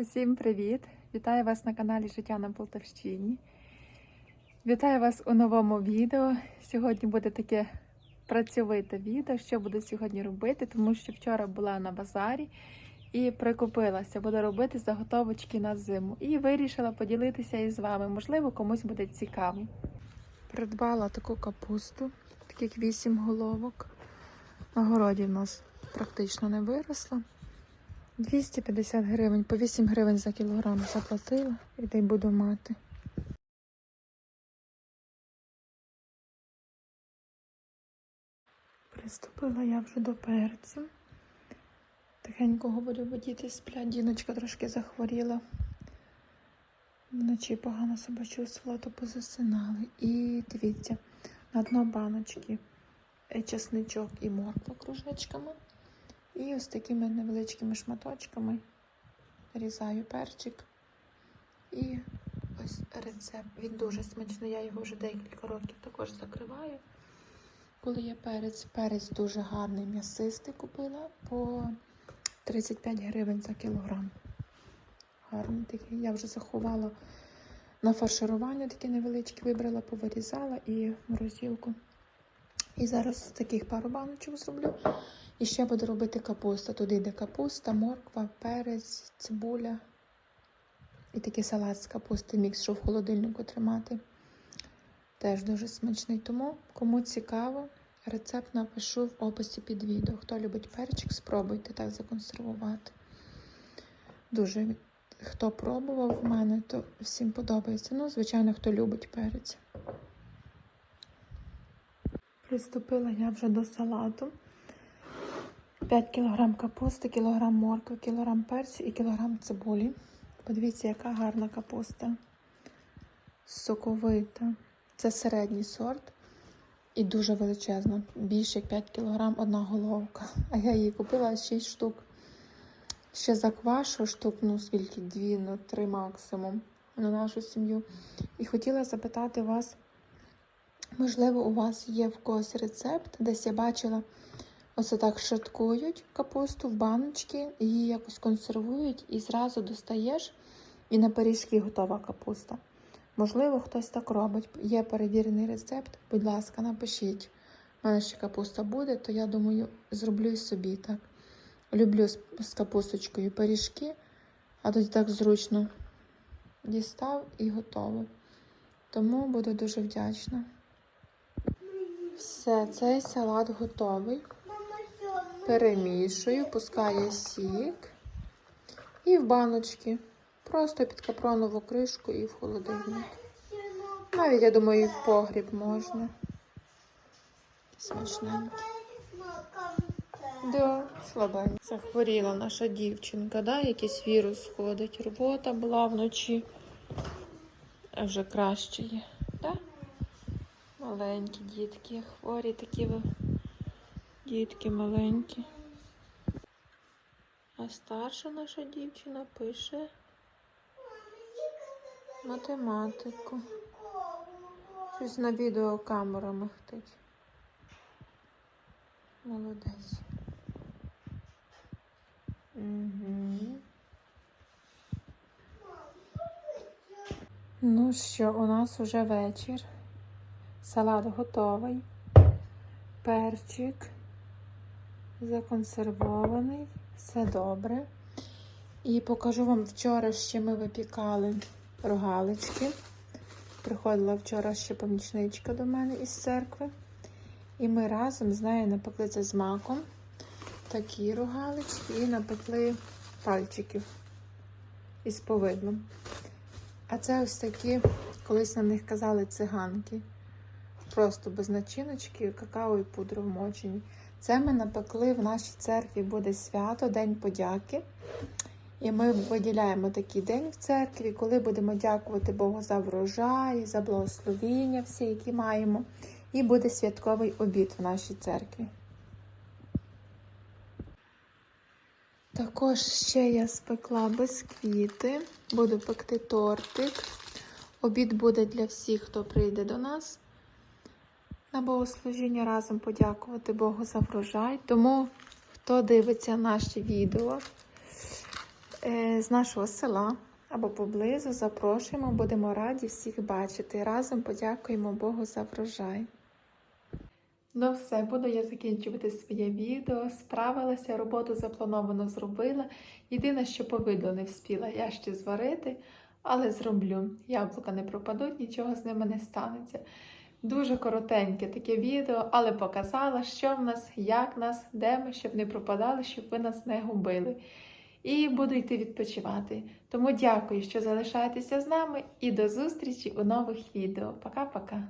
Усім привіт! Вітаю вас на каналі Життя на Полтавщині. Вітаю вас у новому відео. Сьогодні буде таке працьовите відео, що буду сьогодні робити, тому що вчора була на базарі і прикупилася. Буду робити заготовочки на зиму. І вирішила поділитися із вами. Можливо, комусь буде цікаво. Придбала таку капусту, таких 8 головок. На городі в нас практично не виросло. 250 гривень, по 8 гривень за кілограм заплатила і дай буду мати. Приступила я вже до перцю. Тихенько говорю, бо діти сплять, діночка трошки захворіла. Вночі погано себе чувствувала, то позасинали. І дивіться, на дно баночки е, чесничок і морква кружечками. І ось такими невеличкими шматочками нарізаю перчик. І ось рецепт. Він дуже смачний. Я його вже декілька років також закриваю. Коли є перець, перець дуже гарний, м'ясистий купила по 35 гривень за кілограм. Гарний такий. Я вже заховала на фарширування такі невеличкі, вибрала, повирізала і в морозилку. І зараз таких пару баночок зроблю. І ще буду робити капуста. Туди йде капуста, морква, перець, цибуля. І такий салат з капусти, мікс, що в холодильнику тримати. Теж дуже смачний. Тому, кому цікаво, рецепт напишу в описі під відео. Хто любить перчик, спробуйте так законсервувати. Дуже хто пробував в мене, то всім подобається. Ну, звичайно, хто любить перець. Приступила я вже до салату. 5 кг капусти, кілограм моркви, кілограм перцю і кілограм цибулі. Подивіться, яка гарна капуста. Соковита. Це середній сорт і дуже величезна. Більше як 5 кг одна головка. А я її купила 6 штук. Ще заквашу штук, ну скільки, дві, ну три максимум на нашу сім'ю. І хотіла запитати вас, можливо, у вас є в когось рецепт, десь я бачила. Ось так шаткують капусту в баночки, її якось консервують і зразу достаєш, і на пиріжки готова капуста. Можливо, хтось так робить. Є перевірений рецепт, будь ласка, напишіть. У мене ще капуста буде, то я думаю, зроблю і собі так. Люблю з, капусточкою пиріжки, а тоді так зручно дістав і готово. Тому буду дуже вдячна. Все, цей салат готовий перемішую, пускає сік і в баночки. Просто під капронову кришку і в холодильник. Навіть, я думаю, і в погріб можна. Смачненько. Да, слабенько. Захворіла наша дівчинка, да? якийсь вірус ходить. Робота була вночі. А вже краще є. Да? Маленькі дітки, хворі такі ви. Дітки маленькі. А старша наша дівчина пише математику. Щось на відео камера. Молодець. Угу. Ну що, у нас вже вечір. Салат готовий. Перчик законсервований, все добре. І покажу вам вчора ще ми випікали рогалички. Приходила вчора ще помічничка до мене із церкви. І ми разом з нею напекли це з маком. Такі рогалички і напекли пальчиків із повидлом. А це ось такі, колись на них казали циганки. Просто без начиночки, какао і пудру вмочені. Це ми напекли в нашій церкві буде свято, День подяки. І ми виділяємо такий день в церкві, коли будемо дякувати Богу за врожай, за благословіння всі, які маємо. І буде святковий обід в нашій церкві. Також ще я спекла бисквіти, буду пекти тортик. Обід буде для всіх, хто прийде до нас на богослужіння разом подякувати Богу за врожай. Тому, хто дивиться наші відео, е, з нашого села або поблизу. Запрошуємо, будемо раді всіх бачити. Разом подякуємо Богу за врожай. Ну все, буду я закінчувати своє відео. Справилася, роботу заплановано зробила. Єдине, що повидло не вспіла я ще зварити, але зроблю. Яблука не пропадуть, нічого з ними не станеться. Дуже коротеньке таке відео, але показала, що в нас, як нас, де ми, щоб не пропадали, щоб ви нас не губили. І буду йти відпочивати. Тому дякую, що залишаєтеся з нами, і до зустрічі у нових відео. Пока-пока!